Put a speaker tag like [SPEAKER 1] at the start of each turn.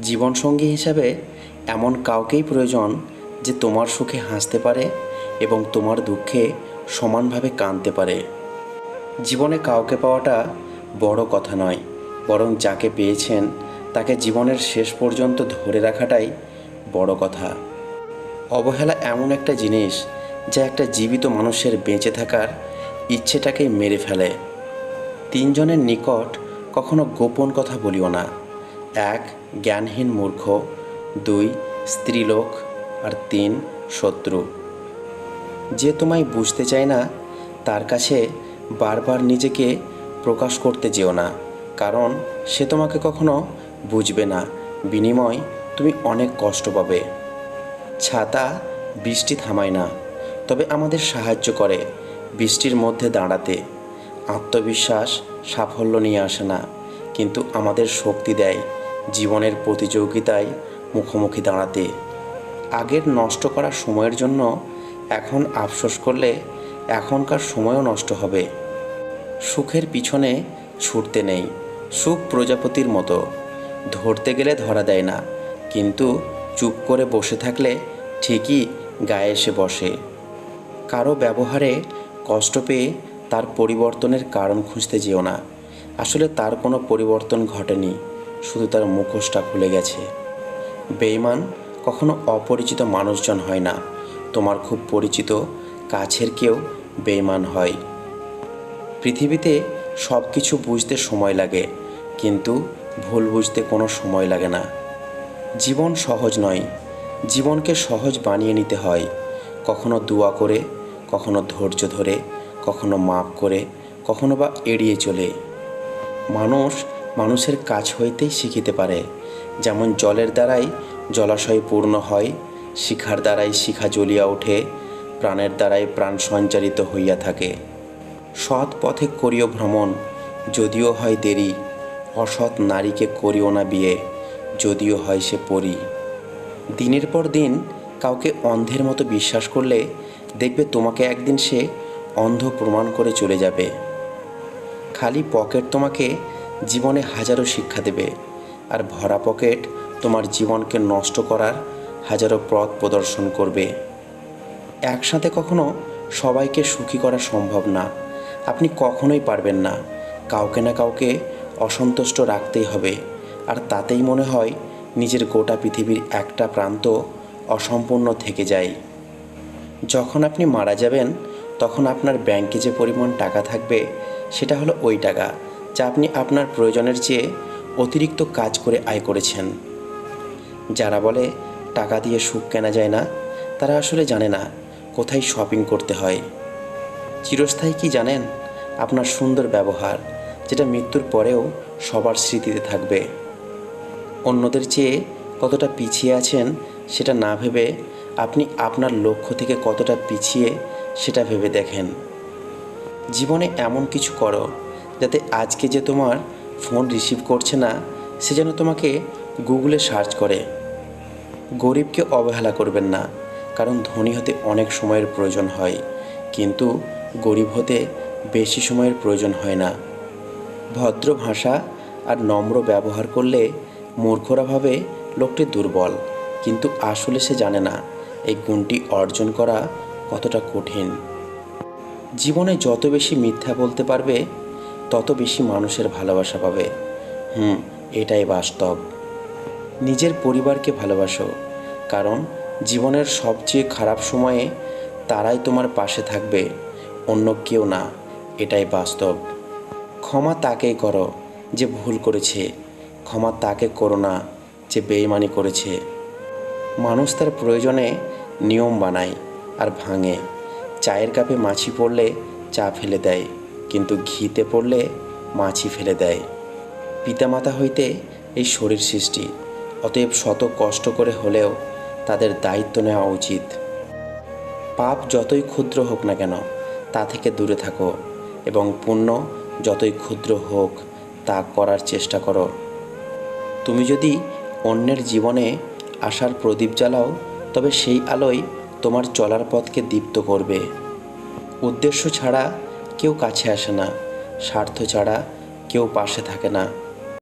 [SPEAKER 1] জীবনসঙ্গী হিসাবে এমন কাউকেই প্রয়োজন যে তোমার সুখে হাসতে পারে এবং তোমার দুঃখে সমানভাবে কাঁদতে পারে। জীবনে কাউকে পাওয়াটা বড় কথা নয়, বরং যাকে পেয়েছেন তাকে জীবনের শেষ পর্যন্ত ধরে রাখাটাই বড় কথা। অবহেলা এমন একটা জিনিস যা একটা জীবিত মানুষের বেঁচে থাকার ইচ্ছেটাকেই মেরে ফেলে। তিনজনের নিকট কখনো গোপন কথা বলিও না। এক জ্ঞানহীন মূর্খ, দুই স্ত্রীলোক, আর তিন শত্রু। যে তোমায় বুঝতে চায় না, তার কাছে বারবার নিজেকে প্রকাশ করতে যেও না, কারণ সে তোমাকে কখনো বুঝবে না। বিনিময়, তুমি অনেক কষ্ট পাবে। ছাতা বৃষ্টি থামায় না, তবে আমাদের সাহায্য করে বৃষ্টির মধ্যে দাঁড়াতে। আত্মবিশ্বাস সাফল্য নিয়ে আসে না, কিন্তু আমাদের শক্তি দেয়। জীবনের প্রতিযোগিতায় মুখোমুখি দাঁড়াতে। আগের নষ্ট করা সময়ের জন্য এখন আফসোস করলে এখনকার সময়ও নষ্ট হবে। সুখের পিছনে ছুটতে নেই, সুখ প্রজাপতির মতো। ধরতে গেলে ধরা দেয় না, কিন্তু চুপ করে বসে থাকলে ঠিকই গায়ে এসে বসে। কারও ব্যবহারে কষ্ট পেয়ে তার পরিবর্তনের কারণ খুঁজতে যেও না। আসলে তার কোনো পরিবর্তন ঘটেনি। শুধু তার মুখোশটা খুলে গেছে। বেইমান কখনো অপরিচিত মানুষজন হয় না। তোমার খুব পরিচিত, কাছের কেউ বেইমান হয়। পৃথিবীতে সব কিছু বুঝতে সময় লাগে, কিন্তু ভুল বুঝতে কোনো সময় লাগে না। জীবন সহজ নয়, জীবনকে সহজ বানিয়ে নিতে হয়। কখনো দোয়া করে, কখনো ধৈর্য ধরে, কখনো মাপ করে, কখনো বা এড়িয়ে চলে। মানুষ মানুষের কাজ হইতেই শিখিতে পারে। যেমন জলের দ্বারাই জলাশয় পূর্ণ হয়, শিখার দ্বারাই শিখা জ্বলিয়া ওঠে, প্রাণের দ্বারাই প্রাণ সঞ্চারিত হইয়া থাকে। সৎ পথে করিও ভ্রমণ, যদিও হয় দেরি। অসৎ নারীকে করিও না বিয়ে, যদিও হয় সে পরি। দিনের পর দিন কাউকে অন্ধের মতো বিশ্বাস করলে দেখবে তোমাকে একদিন সে অন্ধ প্রমাণ করে চলে যাবে। খালি পকেট তোমাকে জীবনে হাজারো শিক্ষা দেবে আর ভরা পকেট তোমার জীবনকে নষ্ট করার হাজারো পথ প্রদর্শন করবে। একসাথে কখনো সবাইকে সুখী করা সম্ভব না। আপনি কখনোই পারবেন না। কাউকে না কাউকে অসন্তুষ্ট রাখতেই হবে। আর তাতেই মনে হয় নিজের গোটা পৃথিবীর একটা প্রান্ত অসম্পূর্ণ থেকে যায়। যখন আপনি মারা যাবেন, তখন আপনার ব্যাংকে যে পরিমাণ টাকা থাকবে, সেটা হলো ওই টাকা। যা আপনি আপনার প্রয়োজনের চেয়ে অতিরিক্ত কাজ করে আয় করেছেন। যারা বলে, টাকা দিয়ে সুখ কেনা যায় না, তারা আসলে জানে না কোথায় শপিং করতে হয়। চিরস্থায়ী কি জানেন? আপনার সুন্দর ব্যবহার, যেটা মৃত্যুর পরেও সবার স্মৃতিতে থাকবে। অন্যদের চেয়ে কতটা পিছিয়ে আছেন, সেটা না ভেবে আপনি আপনার লক্ষ্য থেকে কতটা পিছিয়ে, সেটা ভেবে দেখেন। জীবনে এমন কিছু করো যাতে আজকে যে তোমার ফোন রিসিভ করছে না, সে যেন তোমাকে গুগলে সার্চ করে। গরিবকে অবহেলা করবেন না, কারণ ধনী হতে অনেক সময়ের প্রয়োজন হয়, কিন্তু গরিব হতে বেশি সময়ের প্রয়োজন হয় না। ভদ্র ভাষা আর নম্র ব্যবহার করলে মূর্খরা ভাবে লোকটি দুর্বল, কিন্তু আসলে সে জানে না, এই গুণটি অর্জন করা কতটা কঠিন। জীবনে যত বেশি মিথ্যা বলতে পারবে তত বেশি মানুষের ভালোবাসা পাবে। হুম, এটাই বাস্তব। নিজের পরিবারকে ভালোবাসো, কারণ জীবনের সবচেয়ে খারাপ সময়ে তারাই তোমার পাশে থাকবে, অন্য কেউ না। এটাই বাস্তব। ক্ষমা তাকেই করো যে ভুল করেছে। ক্ষমা তাকে করো না যে বেইমানি করেছে। মানুষ তার প্রয়োজনে নিয়ম বানায় আর ভাঙে। চায়ের কাপে মাছি পড়লে চা ফেলে দেয়। কিন্তু ঘিতে পড়লে মাছি ফেলে দেয়। পিতামাতা হইতে এই শরীর সৃষ্টি, অতএব শত কষ্ট করে হলেও তাদের দায়িত্ব নেওয়া উচিত। পাপ যতই ক্ষুদ্র হোক না কেন, তা থেকে দূরে থাকো এবং পুণ্য যতই ক্ষুদ্র হোক, তা করার চেষ্টা করো। তুমি যদি অন্যের জীবনে আশার প্রদীপ জ্বালাও, তবে সেই আলোয় তোমার চলার পথকে দীপ্ত করবে। উদ্দেশ্য ছাড়া কেউ কাছে আসে না। স্বার্থ ছাড়া কেউ পাশে থাকে না।